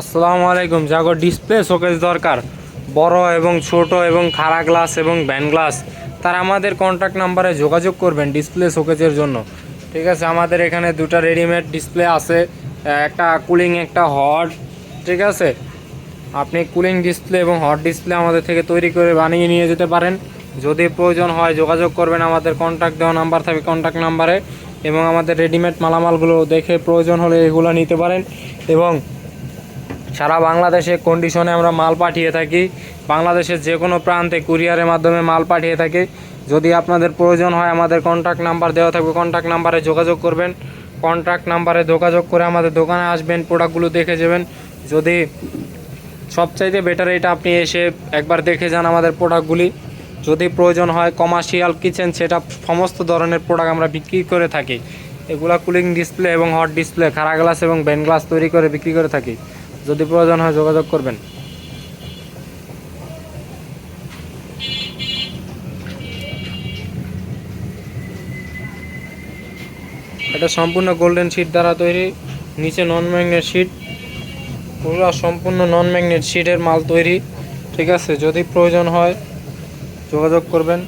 আসসালামু আলাইকুম। যাগো display showcase দরকার। বড় এবং ছোট এবং খাড়া গ্লাস এবং ব্যান গ্লাস তারা আমাদের কন্ট্যাক্ট নাম্বারে যোগাযোগ করবেন ডিসপ্লে শোকেজের জন্য। ঠিক আছে, আমাদের এখানে দুটো রেডিমেড ডিসপ্লে আছে। একটা কুলিং একটা হট ঠিক আছে? আপনি কুলিং ডিসপ্লে এবং হট ডিসপ্লে আমাদের থেকে তৈরি করে বানিয়ে নিয়ে যেতে পারেন। যদি প্রয়োজন হয় যোগাযোগ করবেন আমাদের কন্ট্যাক্ট দেওয়া নাম্বার থাকবে কন্ট্যাক্ট নাম্বারে এবং আমাদের রেডিমেড মালামালগুলো দেখে প্রয়োজন হলে এগুলো নিতে পারেন। এবং সারা বাংলাদেশে কন্ডিশনে আমরা মাল পাঠিয়ে থাকি। বাংলাদেশের যে কোনো প্রান্তে কুরিয়ারের মাধ্যমে মাল পাঠিয়ে থাকি। যদি আপনাদের প্রয়োজন হয় আমাদের কন্ট্যাক্ট নাম্বার দেওয়া থাকবে কন্ট্যাক্ট নাম্বারে যোগাযোগ করবেন। কন্ট্যাক্ট নাম্বারে যোগাযোগ করে আমাদের দোকানে আসবেন প্রোডাক্টগুলো দেখে যাবেন। যদি সবচাইতে বেটার এটা আপনি এসে একবার দেখে যান আমাদের প্রোডাক্টগুলি যদি প্রয়োজন হয় কমার্শিয়াল কিচেন সেটা সমস্ত ধরনের প্রোডাক্ট আমরা বিক্রি করে থাকি। এগুলা কুলিং ডিসপ্লে এবং হট ডিসপ্লে খাড়া গ্লাস এবং ব্যান গ্লাস তৈরি করে বিক্রি করে থাকি। যদি প্রয়োজন হয় যোগাযোগ করবেন। এটা সম্পূর্ণ গোল্ডেন শিট দ্বারা তৈরি, নিচে নন ম্যাগনেট শিট পুরো সম্পূর্ণ নন ম্যাগনেট শিটের মাল তৈরি, ঠিক আছে? যদি প্রয়োজন হয় যোগাযোগ করবেন।